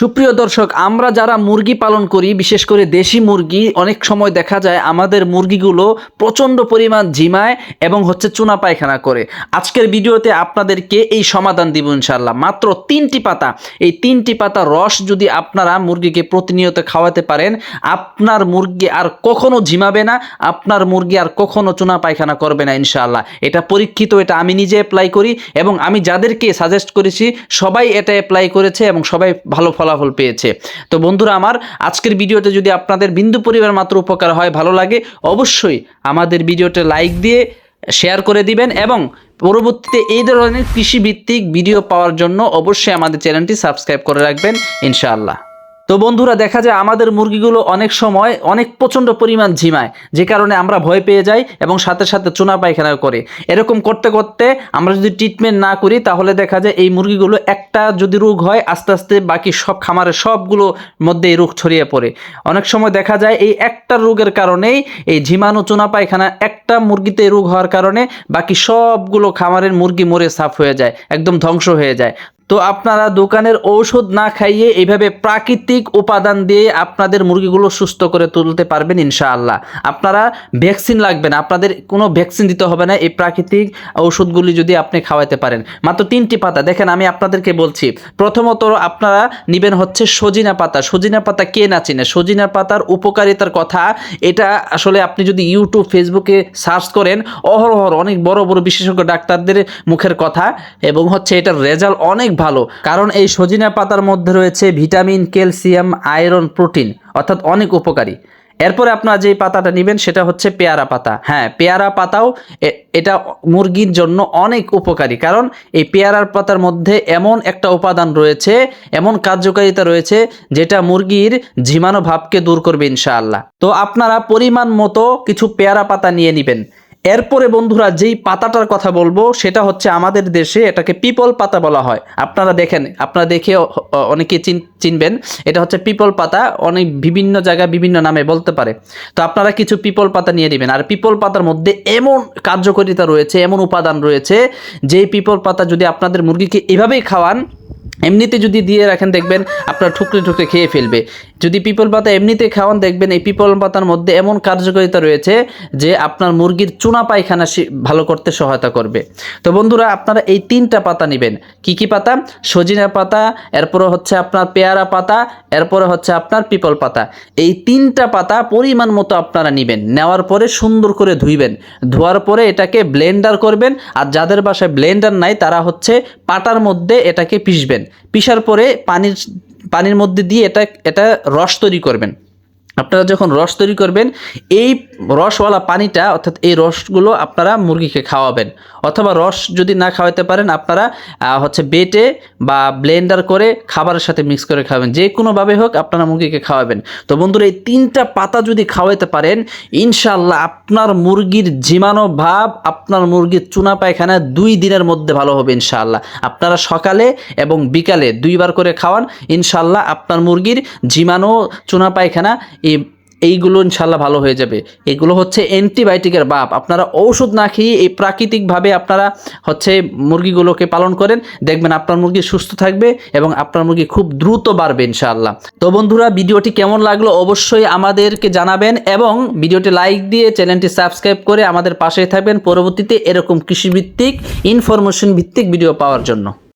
সুপ্রিয় দর্শক, আমরা যারা মুরগি পালন করি, বিশেষ করে দেশি মুরগি, অনেক সময় দেখা যায় আমাদের মুরগিগুলো প্রচণ্ড পরিমাণ ঝিমায় এবং হচ্ছে চুনা পায়খানা করে। আজকের ভিডিওতে আপনাদেরকে এই সমাধান দিব ইনশাল্লাহ মাত্র তিনটি পাতা। এই তিনটি পাতা রস যদি আপনারা মুরগিকে প্রতিনিয়ত খাওয়াতে পারেন, আপনার মুরগি আর কখনো ঝিমাবে না, আপনার মুরগি আর কখনো চুনা পায়খানা করবে না ইনশাল্লাহ এটা পরীক্ষিত, এটা আমি নিজে অ্যাপ্লাই করি এবং আমি যাদেরকে সাজেস্ট করেছি, সবাই এটা অ্যাপ্লাই করেছে এবং সবাই ভালো ফলাফল পেয়েছে। তো বন্ধুরা আমার, আজকের ভিডিওতে যদি আপনাদের বিন্দু পরিবার মাত্র উপকার হয়, ভালো লাগে, অবশ্যই আমাদের ভিডিওতে লাইক দিয়ে শেয়ার করে দিবেন এবং পরবর্তীতে এই ধরনের কৃষিভিত্তিক ভিডিও পাওয়ার জন্য অবশ্যই আমাদের চ্যানেলটি সাবস্ক্রাইব করে রাখবেন, ইনশাআল্লাহ। তো বন্ধুরা, দেখা যায় আমাদের মুরগিগুলো অনেক সময় অনেক প্রচণ্ড পরিমাণ ঝিমায়, যে কারণে আমরা ভয় পেয়ে যাই এবং সাথে সাথে চুনা পায়খানা করে। এরকম করতে করতে আমরা যদি ট্রিটমেন্ট না করি, তাহলে দেখা যায় এই মুরগিগুলো একটা যদি রোগ হয়, আস্তে আস্তে বাকি সব খামারের সবগুলো মধ্যে এই রোগ ছড়িয়ে পড়ে। অনেক সময় দেখা যায় এই একটা রোগের কারণেই এই ঝিমানো চুনা পায়খানা একটা মুরগিতে রোগ হওয়ার কারণে বাকি সবগুলো খামারের মুরগি মরে সাফ হয়ে যায়, একদম ধ্বংস হয়ে যায়। তো আপনারা দোকানের ঔষধ না খাইয়ে এইভাবে প্রাকৃতিক উপাদান দিয়ে আপনাদের মুরগিগুলো সুস্থ করে তুলতে পারবেন ইনশাআল্লাহ। আপনারা ভ্যাকসিন লাগবে না, আপনাদের কোনো ভ্যাকসিন দিতে হবে না এই প্রাকৃতিক ঔষধগুলি যদি আপনি খাওয়াতে পারেন। মাত্র তিনটি পাতা, দেখেন আমি আপনাদেরকে বলছি। প্রথমত আপনারা নেবেন হচ্ছে সজিনা পাতা। সজিনা পাতা কে না চিনে? সজিনা পাতার উপকারিতার কথা, এটা আসলে আপনি যদি ইউটিউব, ফেসবুকে সার্চ করেন অহরহর অনেক বড় বড় বিশেষজ্ঞ ডাক্তারদের মুখের কথা এবং হচ্ছে এটার রেজাল্ট অনেক ভালো। কারণ এই সজিনা পাতার মধ্যে রয়েছে ভিটামিন, ক্যালসিয়াম, আয়রন, প্রোটিন, অর্থাৎ অনেক উপকারী। এরপরে আপনারা যে পাতাটা নেবেন সেটা হচ্ছে পেয়ারা পাতা। হ্যাঁ পেয়ারা পাতাও এটা মুরগির জন্য অনেক উপকারী। কারণ এই পেয়ারার পাতার মধ্যে এমন একটা উপাদান রয়েছে, এমন কার্যকারিতা রয়েছে যেটা মুরগির ঝিমানো ভাবকে দূর করবে ইনশাআল্লাহ। তো আপনারা পরিমাণ মতো কিছু পেয়ারা পাতা নিয়ে নেবেন। এরপরে বন্ধুরা যেই পাতাটার কথা বলব, সেটা হচ্ছে আমাদের দেশে এটাকে পিপল পাতা বলা হয়। আপনারা দেখেন, আপনারা দেখে অনেকে চিন- চিনবেন। এটা হচ্ছে পিপল পাতা, অনেক বিভিন্ন জায়গায় বিভিন্ন নামে বলতে পারে। তো আপনারা কিছু পিপল পাতা নিয়ে নেবেন। আর পিপল পাতার মধ্যে এমন কার্যকারিতা রয়েছে, এমন উপাদান রয়েছে, যেই পিপল পাতা যদি আপনাদের মুরগিকে এভাবেই খাওয়ান এমনিতে যদি দিয়ে রাখেন, দেখবেন আপনার ঠুকরে ঠুকরে খেয়ে ফেলবে। যদি পিপল পাতা এমনিতে খাওয়ান, দেখবেন এই পিপল পাতার মধ্যে এমন কার্যকারিতা রয়েছে যে আপনার মুরগির চুনা পায়খানা ভালো করতে সহায়তা করবে। তো বন্ধুরা, আপনারা এই তিনটা পাতা নেবেন। কি কি পাতা? সজিনা পাতা, এরপরে হচ্ছে আপনার পেয়ারা পাতা, এরপরে হচ্ছে আপনার পিপল পাতা। এই তিনটা পাতা পরিমাণ মতো আপনারা নেবেন। নেওয়ার পরে সুন্দর করে ধুইবেন। ধোয়ার পরে এটাকে ব্লেন্ডার করবেন। আর যাদের বাসায় ব্লেন্ডার নাই, তারা হচ্ছে পাটার মধ্যে এটাকে পিষবেন। পিষার পরে পানির পানির মধ্যে দিয়ে এটা এটা রস তৈরি করবেন। আপনারা যখন রস তৈরি করবেন, এই রসওয়ালা পানিটা, অর্থাৎ এই রসগুলো আপনারা মুরগিকে খাওয়াবেন। অথবা রস যদি না খাওয়াতে পারেন, আপনারা হচ্ছে বেটে বা ব্লেন্ডার করে খাবারের সাথে মিক্স করে খাওয়াবেন যে কোনোভাবে হোক আপনারা মুরগিকে খাওয়াবেন। তো বন্ধুরা, এই তিনটা পাতা যদি খাওয়াতে পারেন ইনশাল্লাহ আপনার মুরগির জীবাণু ভাব, আপনার মুরগির চুনা পায়খানা দুই দিনের মধ্যে ভালো হবে ইনশাল্লাহ আপনারা সকালে এবং বিকালে দুইবার করে খাওয়ান ইনশাল্লাহ আপনার মুরগির জীবাণু, চুনা পায়খানা এইগুলো ইনশাল্লাহ ভালো হয়ে যাবে। এগুলো হচ্ছে অ্যান্টিবায়োটিকের বাপ। আপনারা ঔষধ না খেয়ে এই প্রাকৃতিকভাবে আপনারা হচ্ছে মুরগিগুলোকে পালন করেন, দেখবেন আপনার মুরগি সুস্থ থাকবে এবং আপনার মুরগি খুব দ্রুত বাড়বে ইনশাআল্লাহ। তো বন্ধুরা, ভিডিওটি কেমন লাগল অবশ্যই আমাদেরকে জানাবেন এবং ভিডিওটি লাইক দিয়ে চ্যানেলটি সাবস্ক্রাইব করে আমাদের পাশে থাকবেন। পরবর্তীতে এরকম কৃষিভিত্তিক ইনফরমেশন ভিত্তিক ভিডিও পাওয়ার জন্য।